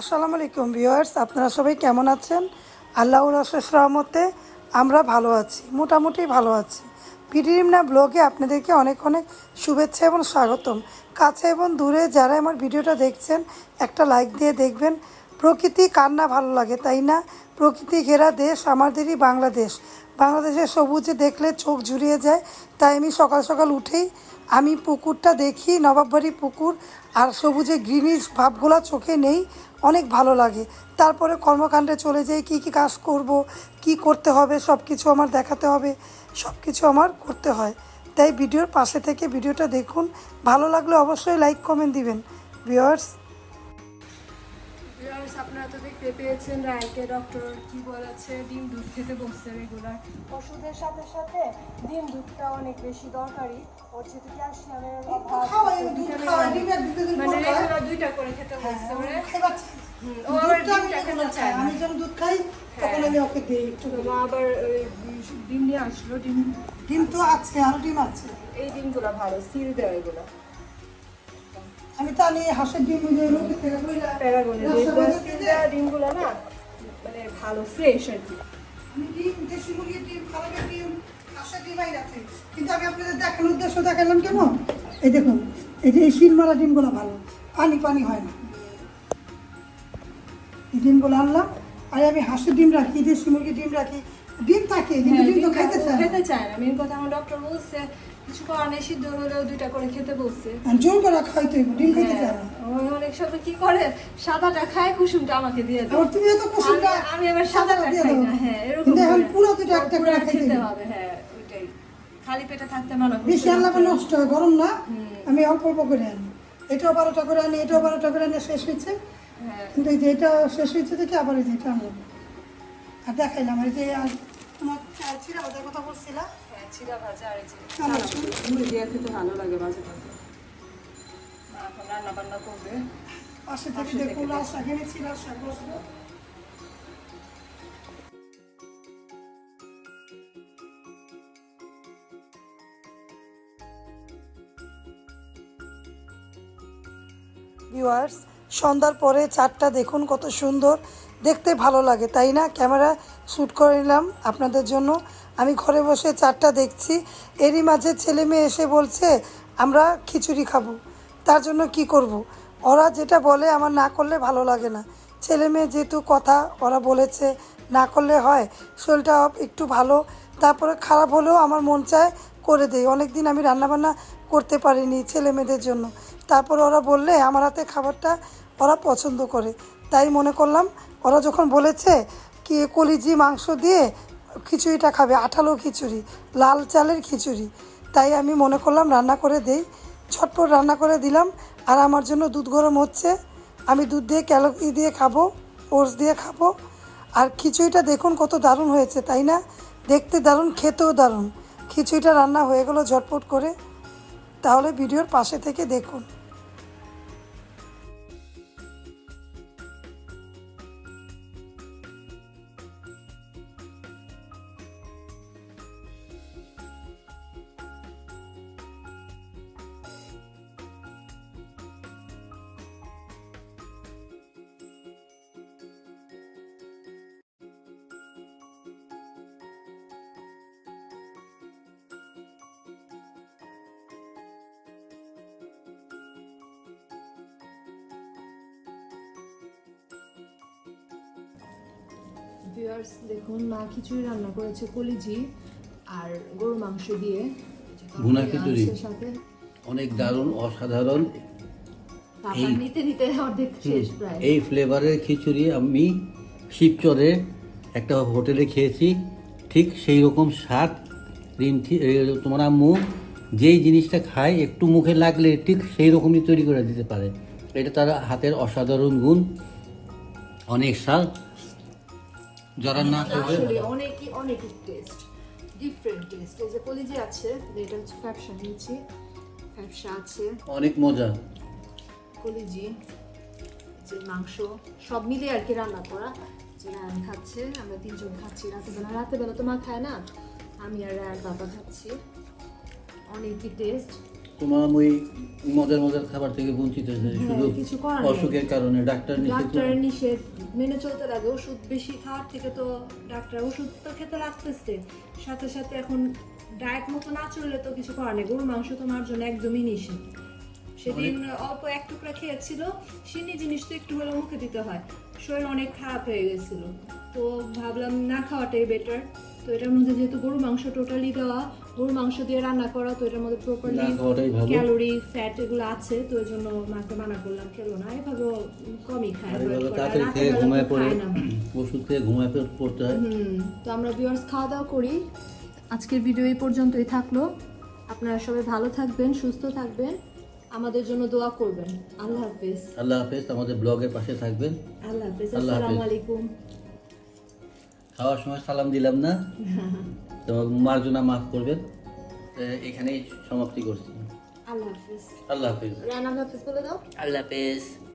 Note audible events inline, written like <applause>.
আসসালামু আলাইকুম ভিউয়ার্স, আপনারা সবাই কেমন আছেন? আল্লাহর অশেষ রহমতে আমরা ভালো আছি, মোটামুটি ভালো আছি। পিডিরিমনা ব্লগে আপনাদেরকে অনেক অনেক শুভেচ্ছা এবং স্বাগতম। কাছে এবং দূরে যারা আমার ভিডিওটা দেখছেন, একটা লাইক দিয়ে দেখবেন। প্রকৃতি কার না ভালো লাগে, তাই না? প্রকৃতি ঘেরা দেশ, আমাদেরই বাংলাদেশ। বাংলাদেশের সবুজে দেখলে চোখ জুড়িয়ে যায়। তাই আমি সকাল সকাল উঠেই আমি পুকুরটা দেখি নবাববাড়ি পুকুর। আর সবুজে গ্রিনিশ ভাবগুলো চোখে নেই, অনেক ভালো লাগে। তারপরে কর্মকাণ্ডে চলে যাই, কী কী কাজ করব, কি করতে হবে সব কিছু আমার দেখাতে হবে সব কিছু আমার করতে হয়। তাই ভিডিওর পাশে থেকে ভিডিওটা দেখুন। ভালো লাগলে অবশ্যই লাইক কমেন্ট দিবেন। ভিউয়ার্স ভিউয়ার্স আপনারা তো দেখতে পেয়েছেন রায়কে ডক্টর কি বলেছে ডিম দুধ খেতে বসছে রেগুলার ওষুধের সাথে সাথে ডিম দুধটা অনেক বেশি দরকারি। ওর ক্যালসিয়ামের মানে রেগুলার দুইটা করে খেতে বসছে ওরে। ও আবার ডিমটা খেতে চায় আমি যখন দুধ খাই তখন আমি ওকে দিই একটু মা আবার ডিম নিয়ে আসলো ডিম ডিম তো আছে আরও ডিম আছে। এই ডিমগুলো ভালো সিল দেওয়া এগুলো। আমি তো আনি হাঁসের ডিম প্যারাগনের ডিমগুলো না মানে ভালো ফ্রেশ আর কি। আমি ডিম দেশি মুরগির ডিম ফালামের ডিম হাঁসের ডিম আই রাখছি কিন্তু আমি আপনাদের দেখানোর উদ্দেশ্য দেখালাম কেন এই দেখুন এই যে এই শিলমারা ডিমগুলো ভালো পানি পানি হয় না। এই ডিমগুলো আনলাম আর আমি হাঁসের ডিম রাখি দেশি মুরগির ডিম রাখি। ডিম থাকে কিন্তু ডিম তো খাইতে চায় খেতে চায় না। মেন কথা আমার ডক্টর বলছে কিছু নেই সিদ্ধ হলেও দুইটা করে খেতে বলছে। জোর করে খাইতে ডিম খাইতে চায় না। হ্যাঁ, অনেক সময় কি করে সাদাটা খায় কুসুমটা আমাকে দিয়ে দেয়। আবার তুমিও তো কুসুমটা আমি- আবার সাদাটা খাই না হ্যাঁ এরকম এখন পুরো দুটো একটা করে খেতে হবে। হ্যাঁ ওইটাই। খালি পেটে থাকতে মানা বেশি doctor। নষ্ট হয় গরম না। আমি অল্প অল্প করে আনি। এটাও বারোটা করে আনি এটাও বারোটা করে আনি শেষ হয়েছে। হ্যাঁ। কিন্তু এই যে এটা শেষ হয়েছে দেখে আবার এই যে এটা আনলাম আর দেখাইলাম এই যে আর তোমার ছিঁড়া ওদের কথা বলছিলা? হ্যাঁ চিরা ভাজা আর এই যে আমার মুড়ি দিয়ে খেতে ভালো লাগে মাঝে মাঝে এখন রান্না বান্না করবে। পাশে থেকে দেখুন লাল শাক এনেছি লাল শাক বসবো ভিউয়ার্স সন্ধ্যার পরে চারটা দেখুন কত সুন্দর। দেখতে ভালো লাগে, তাই না? ক্যামেরা শ্যুট করে নিলাম আপনাদের জন্য। আমি ঘরে বসে চারটা দেখছি। এরই মাঝে ছেলে মেয়ে এসে বলছে, আমরা খিচুড়ি খাব। তার জন্য কি করব। ওরা যেটা বলে, আমার না করলে ভালো লাগে না। ছেলে মেয়ে যেহেতু কথা ওরা বলেছে, না করলে হয়, শরীরটা একটু ভালো, তারপরে খারাপ হলেও আমার মন চায় করে দেই। অনেক দিন আমি রান্নাবান্না করতে পারিনি ছেলে মেয়েদের জন্য। তারপর ওরা বললে, আমার হাতে খাবারটা ওরা পছন্দ করে। তাই মনে করলাম ওরা যখন বলেছে কি কলিজি মাংস দিয়ে খিচুড়িটা খাবে, আঠালো খিচুড়ি, লাল চালের খিচুড়ি, তাই আমি মনে করলাম রান্না করে দেই। ছটপট রান্না করে দিলাম, আর আমার জন্য দুধ গরম হচ্ছে। আমি দুধ দিয়ে ক্যালোরি দিয়ে খাব, ওটস দিয়ে খাব। আর খিচুড়িটা দেখুন কত দারুণ হয়েছে, তাই না? দেখতে দারুণ, খেতেও দারুণ। খিচুড়িটা রান্না হয়ে গেলো ঝটপট করে। তাহলে ভিডিওর পাশে থেকে দেখুন। ভিউয়ার্স দেখুন মা খিচুড়ি রান্না করেছে কলিজি আর গরু মাংস দিয়ে। ভুনা খিচুড়ি। সাথে অনেক দারুণ অসাধারণ। তারপর নিতে নিতে অর্ধেক শেষ প্রায়। এই ফ্লেভারের খিচুড়ি আমি শিবচরে একটা হোটেলে খেয়েছি। ঠিক সেই রকম স্বাদ। রিমঠি এ, তোমার আম্মু যেই জিনিসটা খায় একটু মুখে লাগলে ঠিক সেই রকমই তৈরি করে দিতে পারে। এটা তার হাতের অসাধারণ গুণ। অনেক স্বাদ। যারা না খাবে অনেকই অনেক টেস্ট ডিফারেন্ট টেস্ট এই যে কলিজি আছে এটা হচ্ছে ফ্যাপসা নিয়েছি। ফ্যাপসা আছে। অনেক মজা। কলিজি যে মাংস সব মিলিয়ে আর কি রান্না করা। যে রায়ন খাচ্ছে আমরা তিনজন খাচ্ছি রাতে বেলা রাতে বেলা তো মা খায় না আমি আর বাবা খাচ্ছি। অনেকই টেস্ট তোমার ওই মজার মজার খাবার থেকে বঞ্চিত হয়েছে। হ্যাঁ, শুধু। অসুখের কারণে ডাক্তার নিষেধ ডাক্তারের নিষেধ মেনে চলতে লাগে ওষুধ বেশি খাওয়ার থেকে তো ডাক্তার ওষুধ তো খেতে লাগতেছে। সাথে সাথে এখন ডায়েট মতো না চললে তো কিছু করার নেই। গরুর মাংস তোমার জন্য একদমই নিষেধ। সেদিন অল্প এক টুকরা খেয়েছিল সিনি জিনিস তো একটু হলেও মুখে দিতে হয়। শরীর অনেক খারাপ হয়ে গেছিল। তো ভাবলাম না খাওয়াটাই বেটার তো এটার মধ্যে যেহেতু গরু মাংস টোটালি দেওয়া গরু মাংস দিয়ে রান্না করা তো এটার মধ্যে প্রপারলি। ক্যালোরি ফ্যাট এগুলো আছে তো ওই জন্য মাকে মানা করলাম খেলো না। এভাবে কমই খায়। তাড়াতাড়ি ঘুমায় তো পড়ে। ওষুধ খেয়ে ঘুমায় পড়তে হয়। তো আমরা ভিউয়ার্স খাওয়া দাওয়া করি। আজকের ভিডিও এই পর্যন্তই থাকল। আপনারা সবাই ভালো থাকবেন সুস্থ থাকবেন। আমাদের জন্য দোয়া করবেন। আল্লাহ হাফিজ। আল্লাহ হাফেজ আমাদের ব্লগের পাশে থাকবেন। আল্লাহ আল্লাহ হাফেজ। আসসালামু আলাইকুম। খাওয়ার সময় সালাম দিলাম না। <laughs> তো মার্জনা মাফ করবেন এখানেই সমাপ্তি করছি। আল্লাহ হাফিজ। আল্লাহ হাফিজ। রানা হাফিজ বলে দাও। আল্লাহ হাফেজ।